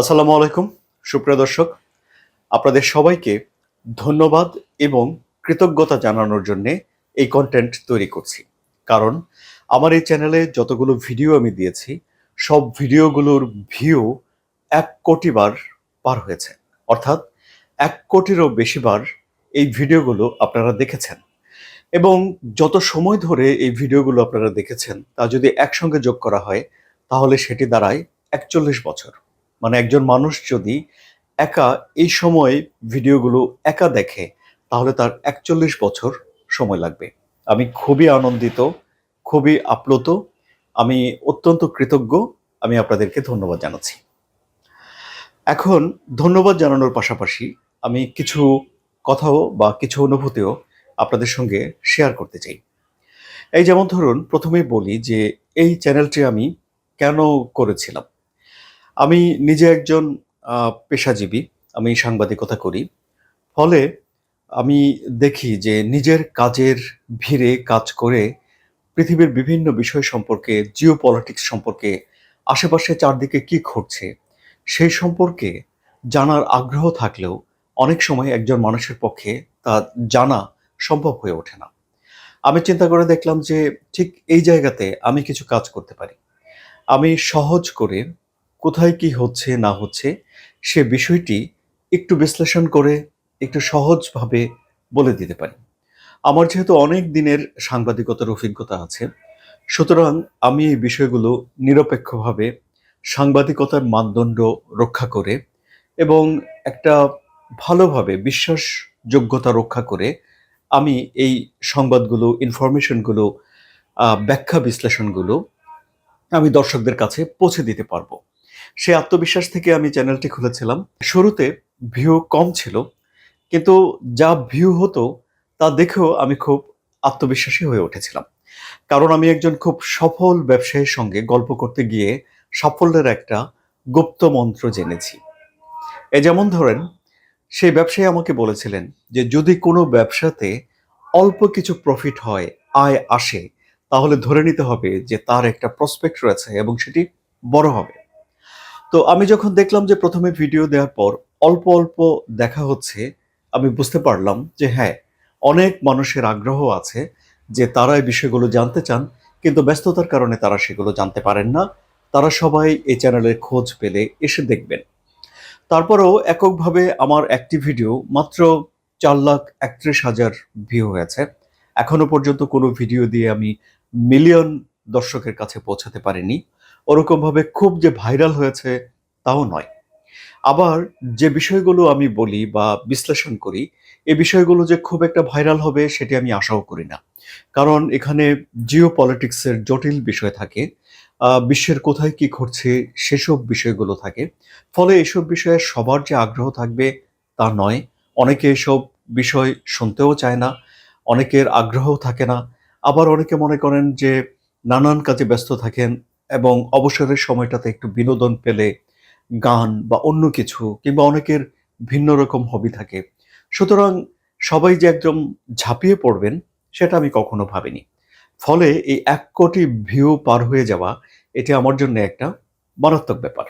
আসসালামু আলাইকুম, সুপ্রিয় দর্শক। আপনাদের সবাইকে ধন্যবাদ এবং কৃতজ্ঞতা জানানোর জন্য এই কন্টেন্ট তৈরি করছি। কারণ আমার এই চ্যানেলে যতগুলো ভিডিও আমি দিয়েছি, সব ভিডিওগুলোর ভিউ এক কোটি বার পার হয়েছে। অর্থাৎ এক কোটিরও বেশি বার এই ভিডিওগুলো আপনারা দেখেছেন। এবং যত সময় ধরে এই ভিডিওগুলো আপনারা দেখেছেন, তা যদি একসঙ্গে যোগ করা হয়, তাহলে সেটি দাঁড়ায় একচল্লিশ বছর। মানে একজন মানুষ যদি একা এই সময় ভিডিওগুলো একা দেখে, তাহলে তার একচল্লিশ বছর সময় লাগবে। আমি খুবই আনন্দিত, খুবই আপ্লুত, আমি অত্যন্ত কৃতজ্ঞ, আমি আপনাদেরকে ধন্যবাদ জানাচ্ছি। এখন ধন্যবাদ জানানোর পাশাপাশি আমি কিছু কথাও বা কিছু অনুভূতিও আপনাদের সঙ্গে শেয়ার করতে চাই। এই যেমন ধরুন প্রথমেই বলি যে, এই চ্যানেলটি আমি কেন করেছিলাম? আমি নিজে একজন পেশাজীবী, আমি সাংবাদিকতা করি। ফলে আমি দেখি যে নিজের কাজের ভিড়ে কাজ করে পৃথিবীর বিভিন্ন বিষয় সম্পর্কে জিও পলিটিক্স সম্পর্কে, আশেপাশে চারদিকে কি ঘটছে, সেই সম্পর্কে জানার আগ্রহ থাকলেও অনেক সময় একজন মানুষের পক্ষে তা জানা সম্ভব হয়ে ওঠে না। আমি চিন্তা করে দেখলাম যে ঠিক এই জায়গাতে আমি কিছু কাজ করতে পারি। আমি সহজ করে কোথায় কি হচ্ছে, না হচ্ছে, সে বিষয়টি একটু বিশ্লেষণ করে একটু সহজভাবে বলে দিতে পারি। আমার যেহেতু অনেক দিনের সাংবাদিকতার অভিজ্ঞতা আছে, সুতরাং আমি এই বিষয়গুলো নিরপেক্ষভাবে সাংবাদিকতার মানদণ্ড রক্ষা করে এবং একটা ভালোভাবে বিশ্বাসযোগ্যতা রক্ষা করে আমি এই সংবাদগুলো, ইনফরমেশনগুলো ব্যাখ্যা বিশ্লেষণগুলো আমি দর্শকদের কাছে পৌঁছে দিতে পারব। সে আত্মবিশ্বাস থেকে আমি চ্যানেলটি খুলেছিলাম। শুরুতে ভিউ কম ছিল, কিন্তু যা ভিউ হতো, তা দেখেও আমি খুব আত্মবিশ্বাসী হয়ে উঠেছিলাম। কারণ আমি একজন খুব সফল ব্যবসায়ীর সঙ্গে গল্প করতে গিয়ে সাফল্যের একটা গুপ্ত মন্ত্র জেনেছি। এ যেমন ধরেন, সেই ব্যবসায়ী আমাকে বলেছিলেন যে, যদি কোনো ব্যবসাতে অল্প কিছু প্রফিট হয়, আয় আসে, তাহলে ধরে নিতে হবে যে, তার একটা প্রসপেক্ট রয়েছে এবং সেটি বড় হবে। তো আমি যখন দেখলাম যে প্রথমে ভিডিও দেওয়ার পর অল্প অল্প দেখা হচ্ছে, আমি বুঝতে পারলাম যে হ্যাঁ অনেক মানুষের আগ্রহ আছে যে তারা এই বিষয়গুলো জানতে চান, কিন্তু ব্যস্ততার কারণে তারা সেগুলো জানতে পারেন না। তারা সবাই এই চ্যানেলের খোঁজ পেলে এসে দেখবেন। তারপরেও এককভাবে আমার একটি ভিডিও মাত্র চার লাখ একত্রিশ হাজার ভিউ হয়েছে। এখনও পর্যন্ত কোনো ভিডিও দিয়ে আমি মিলিয়ন দর্শকের কাছে পৌঁছাতে পারিনি। ওরকমভাবে খুব যে ভাইরাল হয়েছে তাও নয়। আবার যে বিষয়গুলো আমি বলি বা বিশ্লেষণ করি এই বিষয়গুলো যে খুব একটা ভাইরাল হবে সেটি আমি আশাও করি না। কারণ এখানে জিও পলিটিক্সের জটিল বিষয় থাকে বিশ্বের কোথায় কি ঘটছে সেসব বিষয়গুলো থাকে। ফলে এসব বিষয়ে সবার যে আগ্রহ থাকবে তা নয়। অনেকে এসব বিষয় শুনতেও চায় না, অনেকের আগ্রহও থাকে না। আবার অনেকে মনে করেন যে নানান কাজে ব্যস্ত থাকেন এবং অবসরের সময়টাতে একটু বিনোদন পেলে গান বা অন্য কিছু কিংবা অনেকের ভিন্ন রকম হবি থাকে। সুতরাং সবাই যে একদম ঝাঁপিয়ে পড়বেন সেটা আমি কখনো ভাবিনি। ফলে এই এক কোটি ভিউ পার হয়ে যাওয়া, এটি আমার জন্য একটা মারাত্মক ব্যাপার।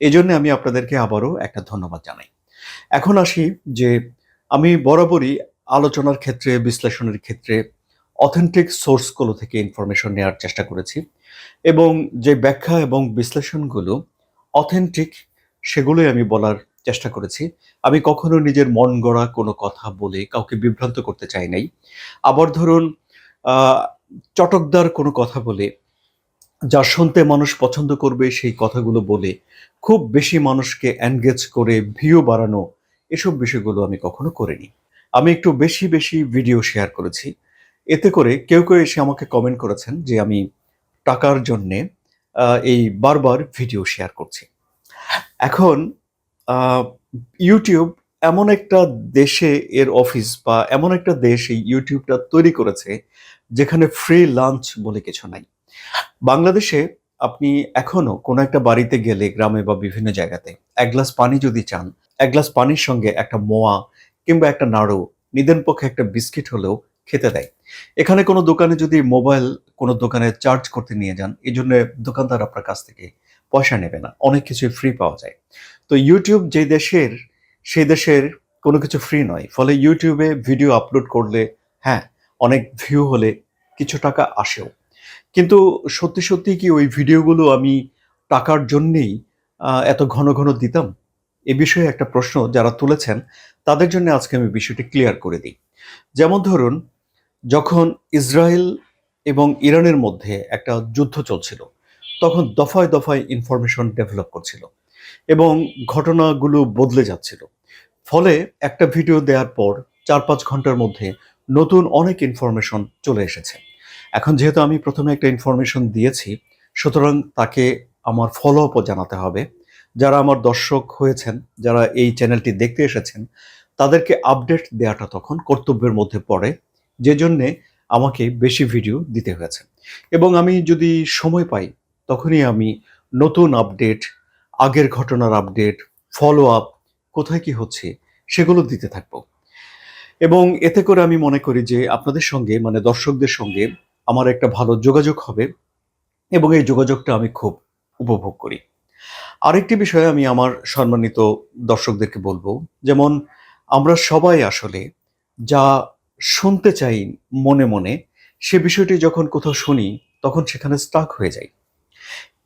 এই জন্য আমি আপনাদেরকে আবারও একটা ধন্যবাদ জানাই। এখন আসি যে আমি বরাবরই আলোচনার ক্ষেত্রে, বিশ্লেষণের ক্ষেত্রে অথেন্টিক সোর্সগুলো থেকে ইনফরমেশন নেওয়ার চেষ্টা করেছি। এবং যে ব্যাখ্যা এবং বিশ্লেষণগুলো অথেন্টিক সেগুলোই আমি বলার চেষ্টা করেছি। আমি কখনো নিজের মন গড়া কোনো কথা বলে কাউকে বিভ্রান্ত করতে চাই নাই। আবার ধরুন চটকদার কোনো কথা বলে, যা শুনতে মানুষ পছন্দ করবে সেই কথাগুলো বলে, খুব বেশি মানুষকে এনগেজ করে ভিউ বাড়ানো এসব বিষয়গুলো আমি কখনো করিনি। আমি একটু বেশি বেশি ভিডিও শেয়ার করেছি। এতে করে কেউ কেউ এসে আমাকে কমেন্ট করেছেন যে আমি টাকার জন্যে এই বারবার ভিডিও শেয়ার করছি। এখন ইউটিউব এমন একটা দেশে এর অফিস বা এমন একটা দেশ এই ইউটিউবটা তৈরি করেছে, যেখানে ফ্রি লাঞ্চ বলে কিছু নাই। বাংলাদেশে আপনি এখনও কোনো একটা বাড়িতে গেলে গ্রামে বা বিভিন্ন জায়গাতে এক গ্লাস পানি যদি চান, এক গ্লাস পানির সঙ্গে একটা মোয়া কিংবা একটা নাড়ু, নিদেন পক্ষে একটা বিস্কিট হলেও খেতে দেয়। এখানে কোনো দোকানে যদি মোবাইল কোনো দোকানে চার্জ করতে নিয়ে যান, এই জন্য দোকানদার আপনার কাছ থেকে পয়সা নেবে না। অনেক কিছু ফ্রি পাওয়া যায়। তো ইউটিউব যে দেশের, সেই দেশের কোনো কিছু ফ্রি নয়। ফলে ইউটিউবে ভিডিও আপলোড করলে হ্যাঁ অনেক ভিউ হলে কিছু টাকা আসেও। কিন্তু সত্যি সত্যি কি ওই ভিডিওগুলো আমি টাকার জন্যেই এত ঘন ঘন দিতাম? এ বিষয়ে একটা প্রশ্ন যারা তুলেছেন, তাদের জন্য আজকে আমি বিষয়টি ক্লিয়ার করে দিই। যেমন ধরুন যখন ইসরায়েল এবং ইরানের মধ্যে একটা যুদ্ধ চলছিল, তখন দফায় দফায় ইনফরমেশন ডেভেলপ করছিল এবং ঘটনাগুলো বদলে যাচ্ছিল। ফলে একটা ভিডিও দেওয়ার পর চার পাঁচ ঘণ্টার মধ্যে নতুন অনেক ইনফরমেশন চলে এসেছে। এখন যেহেতু আমি প্রথমে একটা ইনফরমেশন দিয়েছি, সুতরাং তাকে আমার ফলো আপও জানাতে হবে। যারা আমার দর্শক হয়েছেন, যারা এই চ্যানেলটি দেখতে এসেছেন, তাদেরকে আপডেট দেওয়াটা তখন কর্তব্যের মধ্যে পড়ে। যে জন্যে আমাকে বেশি ভিডিও দিতে হয়েছে। এবং আমি যদি সময় পাই, তখনই আমি নতুন আপডেট আগের ঘটনার আপডেট ফলো আপ কোথায় কি হচ্ছে, সেগুলো দিতে থাকব। এবং এতে করে আমি মনে করি যে আপনাদের সঙ্গে মানে দর্শকদের সঙ্গে আমার একটা ভালো যোগাযোগ হবে এবং এই যোগাযোগটা আমি খুব উপভোগ করি। আরেকটি বিষয়ে আমি আমার সম্মানিত দর্শকদেরকে বলব, যেমন আমরা সবাই আসলে যা শুনতে চাই মনে মনে, সে বিষয়টি যখন কোথাও শুনি, তখন সেখানে স্টাক হয়ে যাই।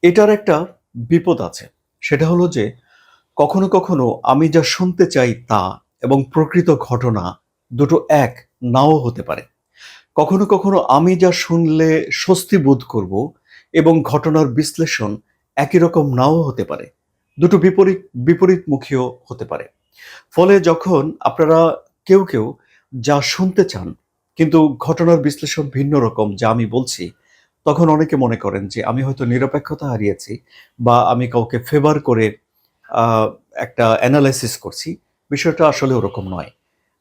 এটার একটা বিপদ আছে। সেটা হলো যে, কখনো কখনো আমি যা শুনতে চাই তা এবং প্রকৃত ঘটনা দুটো এক নাও হতে পারে। কখনো কখনো আমি যা শুনলে স্বস্তি বোধ করব এবং ঘটনার বিশ্লেষণ একই রকম নাও হতে পারে। দুটো বিপরীত, বিপরীতমুখীও হতে পারে। ফলে যখন আপনারা কেউ কেউ যা শুনতে চান, কিন্তু ঘটনার বিশ্লেষণ ভিন্ন রকম, যা আমি বলছি, তখন অনেকে মনে করেন যে আমি হয়তো নিরপেক্ষতা হারিয়েছি বা আমি কাউকে ফেভার করে একটা অ্যানালাইসিস করছি। বিষয়টা আসলে ওরকম নয়।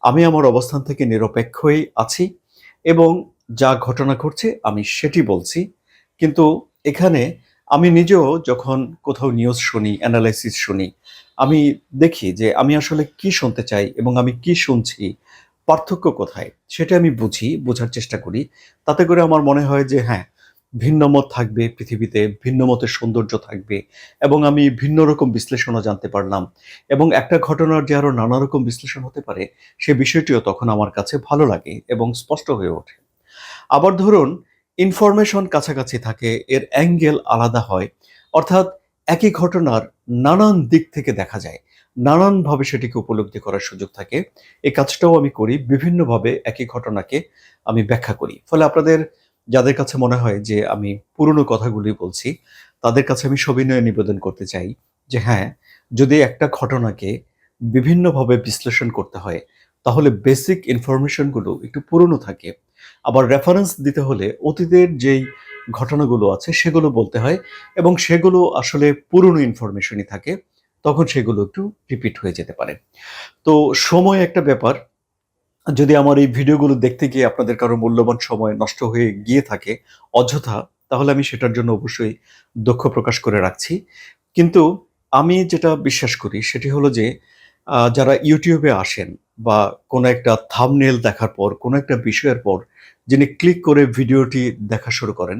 আমি আমার অবস্থান থেকে নিরপেক্ষই আছি এবং যা ঘটনা ঘটছে আমি সেটি বলছি। কিন্তু এখানে আমি নিজেও যখন কোথাও নিউজ শুনি অ্যানালাইসিস শুনি, আমি দেখি যে আমি আসলে কি শুনতে চাই এবং আমি কি শুনছি পার্থক্য কোথায়? সেটা আমি বুঝি, বোঝার চেষ্টা করি। তাতে করে আমার মনে হয় যে হ্যাঁ ভিন্ন মত থাকবে পৃথিবীতে, ভিন্ন মতের সৌন্দর্য থাকবে এবং আমি ভিন্ন রকম বিশ্লেষণও জানতে পারলাম এবং একটা ঘটনার যে আরও নানা রকম বিশ্লেষণ হতে পারে, সে বিষয়টিও তখন আমার কাছে ভালো লাগে এবং স্পষ্ট হয়ে ওঠে। আবার ধরুন ইনফরমেশন কাছাকাছি থাকে, এর অ্যাঙ্গেল আলাদা হয়, অর্থাৎ একই ঘটনার নানান দিক থেকে দেখা যায়। নানানভাবে সেটিকে উপলব্ধি করার সুযোগ থাকে। এই কাজটাও আমি করি, বিভিন্নভাবে একই ঘটনাকে আমি ব্যাখ্যা করি। ফলে আপনাদের, যাদের কাছে মনে হয় যে আমি পুরনো কথাগুলি বলছি, তাদের কাছে আমি সবিনয়ে নিবেদন করতে চাই যে হ্যাঁ যদি একটা ঘটনাকে বিভিন্নভাবে বিশ্লেষণ করতে হয়, তাহলে বেসিক ইনফরমেশনগুলো একটু পুরনো থাকে। আবার রেফারেন্স দিতে হলে অতীতের যেই ঘটনাগুলো আছে, সেগুলো বলতে হয় এবং সেগুলো আসলে পুরনো ইনফরমেশনই থাকে। তখন সেগুলো একটু রিপিট হয়ে যেতে পারে। তো সময় একটা ব্যাপার। যদি আমার এই ভিডিওগুলো দেখতে গিয়ে আপনাদের কারও মূল্যবান সময় নষ্ট হয়ে গিয়ে থাকে অযথা, তাহলে আমি সেটার জন্য অবশ্যই দুঃখ প্রকাশ করে রাখছি। কিন্তু আমি যেটা বিশ্বাস করি সেটি হলো যে যারা ইউটিউবে আসেন বা কোনো একটা থামনেল দেখার পর, কোনো একটা বিষয়ের পর, যিনি ক্লিক করে ভিডিওটি দেখা শুরু করেন,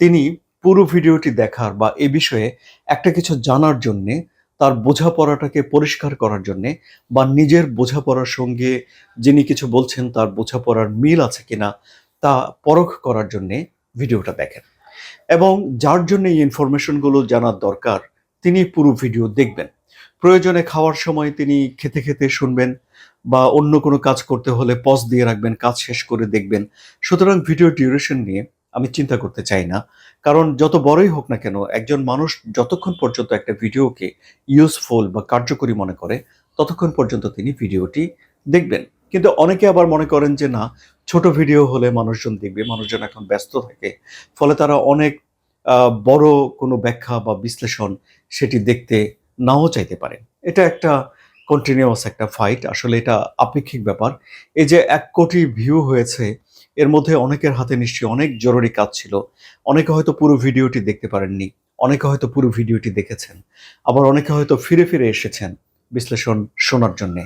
তিনি পুরো ভিডিওটি দেখার বা এ বিষয়ে একটা কিছু জানার জন্যে তার বোঝাপড়াটাকে পরিষ্কার করার জন্যে বা নিজের বোঝাপড়ার সঙ্গে যিনি কিছু বলছেন তার বোঝাপড়ার মিল আছে কিনা তা পরখ করার জন্যে ভিডিওটা দেখেন। এবং যার জন্য এই ইনফরমেশনগুলো জানার দরকার, তিনি পুরো ভিডিও দেখবেন। প্রয়োজনে খাওয়ার সময় তিনি খেতে খেতে শুনবেন বা অন্য কোনো কাজ করতে হলে পজ দিয়ে রাখবেন, কাজ শেষ করে দেখবেন। সুতরাং ভিডিও ডিউরেশন নিয়ে আমি চিন্তা করতে চাই না। কারণ যত বড়ই হোক না কেন, একজন মানুষ যতক্ষণ পর্যন্ত একটা ভিডিওকে ইউজফুল বা কার্যকরী মনে করে, ততক্ষণ পর্যন্ত তিনি ভিডিওটি দেখবেন। কিন্তু অনেকে আবার মনে করেন যে, না, ছোট ভিডিও হলে মানুষজন দেখবে, মানুষজন এখন ব্যস্ত থাকে। ফলে তারা অনেক বড় কোনো ব্যাখ্যা বা বিশ্লেষণ সেটি দেখতে নাও চাইতে পারে এটা একটা কন্টিনিউয়াস একটা ফাইট আসলে এটা আপেক্ষিক ব্যাপার। এই যে এক কোটি ভিউ হয়েছে এর মধ্যে অনেকের হাতে নিশ্চয়ই অনেক জরুরি কাজ ছিল। অনেকে হয়তো পুরো ভিডিওটি দেখতে পারেননি, অনেকে হয়তো পুরো ভিডিওটি দেখেছেন, আবার অনেকে হয়তো ফিরে ফিরে এসেছেন বিশ্লেষণ শোনার জন্য।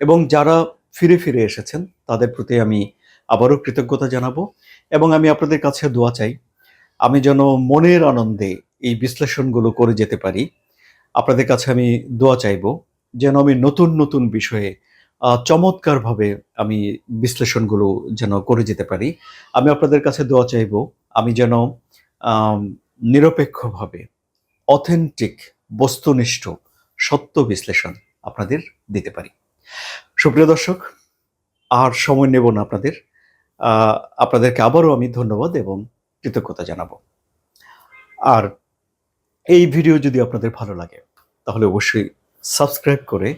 এবং যারা ফিরে ফিরে এসেছেন, তাদের প্রতি আমি আবারও কৃতজ্ঞতা জানাব এবং আমি আপনাদের কাছে দোয়া চাই, আমি যেন মনের আনন্দে এই বিশ্লেষণগুলো করে যেতে পারি। আপনাদের কাছে আমি দোয়া চাইব, যেন আমি নতুন নতুন বিষয়ে চমৎকারভাবে আমি বিশ্লেষণগুলো যেন করে যেতে পারি। আমি আপনাদের কাছে দোয়া চাইব, আমি যেন নিরপেক্ষভাবে অথেন্টিক বস্তুনিষ্ঠ, সত্য বিশ্লেষণ আপনাদের দিতে পারি। সুপ্রিয় দর্শক, আর সময় নেব না আপনাদের। আপনাদেরকে আবারও আমি ধন্যবাদ এবং কৃতজ্ঞতা জানাব। আর এই ভিডিও যদি আপনাদের ভালো লাগে, তাহলে অবশ্যই সাবস্ক্রাইব করে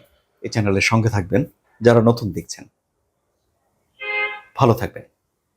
এই চ্যানেলের সঙ্গে থাকবেন। যারা নতুন দেখছেন। ভালো থাকবেন।